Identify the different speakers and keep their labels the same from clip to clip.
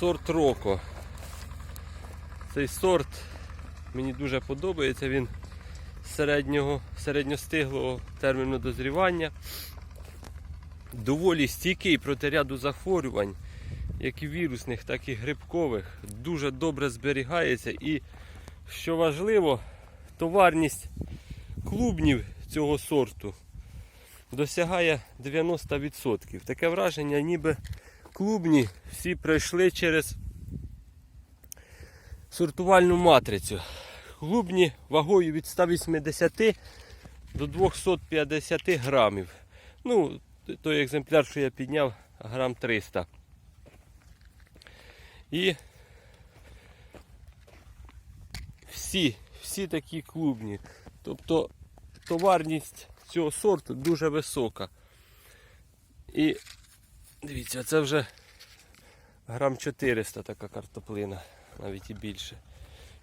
Speaker 1: Сорт Роко. Цей сорт мені дуже подобається. Він середнього, середньостиглого терміну дозрівання. Доволі стійкий проти ряду захворювань, як і вірусних, так і грибкових. Дуже добре зберігається і, що важливо, товарність клубнів цього сорту досягає 90%. Таке враження, ніби клубні всі пройшли через сортувальну матрицю. Клубні вагою від 180 до 250 грамів. Ну, той екземпляр, що я підняв, грам 300. І всі, всі такі клубні. Тобто товарність цього сорту дуже висока. І дивіться, це вже грам 400 така картоплина, навіть і більше.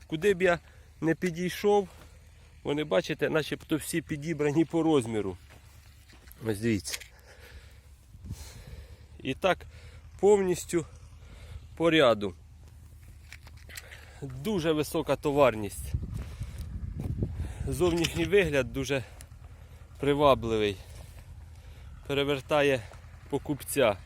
Speaker 1: Куди б я не підійшов, вони бачите, начебто всі підібрані по розміру. Ось дивіться. І так повністю по ряду. Дуже висока товарність. Зовнішній вигляд дуже привабливий. Перевертає покупця.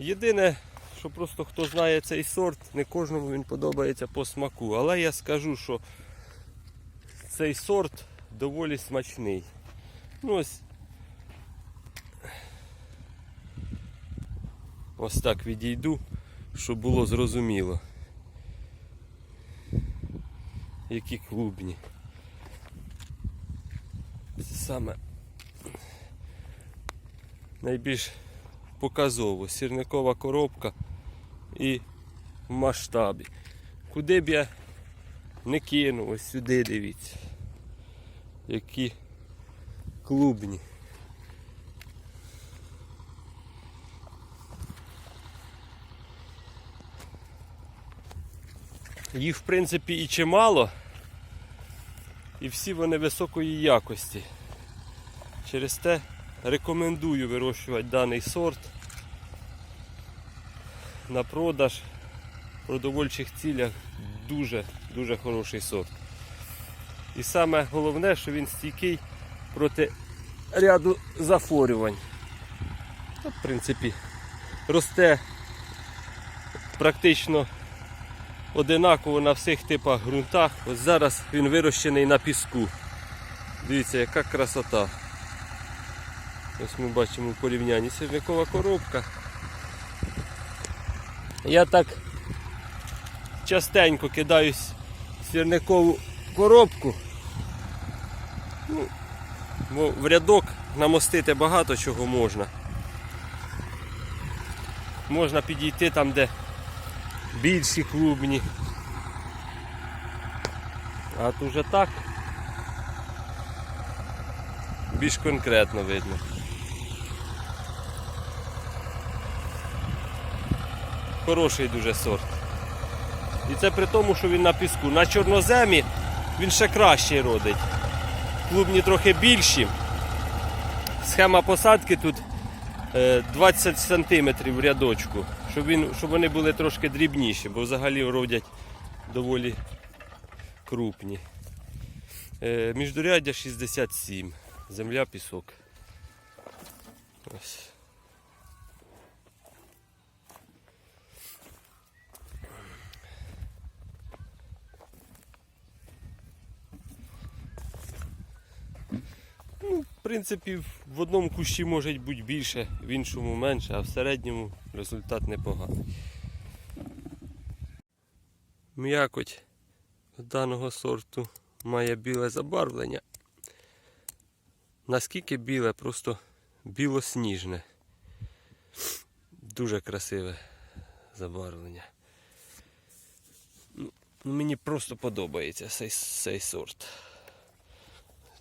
Speaker 1: Єдине, що просто хто знає цей сорт, не кожному він подобається по смаку. Але я скажу, що цей сорт доволі смачний. Ну ось Ось так відійду, щоб було зрозуміло. Які клубні. Це саме найбільш показово. Сірникова коробка і в масштабі. Куди б я не кинув, ось сюди дивіться. Які клубні. Їх в принципі і чимало, і всі вони високої якості. Через те рекомендую вирощувати даний сорт на продаж в продовольчих цілях дуже дуже хороший сорт. І саме головне, що він стійкий проти ряду захворювань. В принципі, росте практично одинаково на всіх типах ґрунтах. Ось зараз він вирощений на піску. Дивіться, яка красота. Ось ми бачимо в порівнянні сірникова коробка. Я так частенько кидаю сірникову коробку. Ну, бо в рядок намостити багато чого можна. Можна підійти там, де більші клубні. А тут вже так більш конкретно видно. Хороший дуже сорт. І це при тому, що він на піску. На чорноземі він ще краще родить. Клубні трохи більші. Схема посадки тут е, 20 см в рядочку, щоб, він, щоб вони були трошки дрібніші, бо взагалі родять доволі крупні. Е, Міждуряддя 67, земля, пісок. Ось. Ну, в принципі, в одному кущі може бути більше, в іншому менше, а в середньому результат непоганий. М'якоть даного сорту має біле забарвлення. Наскільки біле, просто білосніжне. Дуже красиве забарвлення. Ну, Мені просто подобається цей, цей сорт.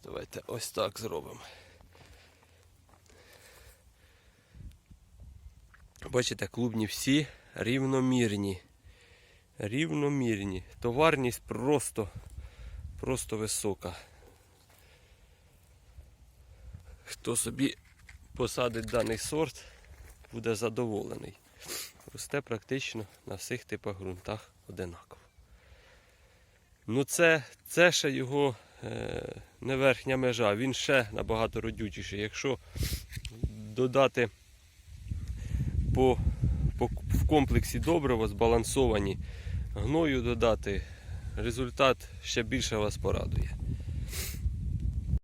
Speaker 1: Давайте ось так зробимо. Бачите, клубні всі рівномірні. Рівномірні. Товарність просто, просто висока. Хто собі посадить даний сорт, буде задоволений. росте практично на всіх типах ґрунтах одинаково. Ну це, це ще його е, не верхня межа, він ще набагато родючіший. Якщо додати по, по, в комплексі добрива збалансовані, гною додати, результат ще більше вас порадує.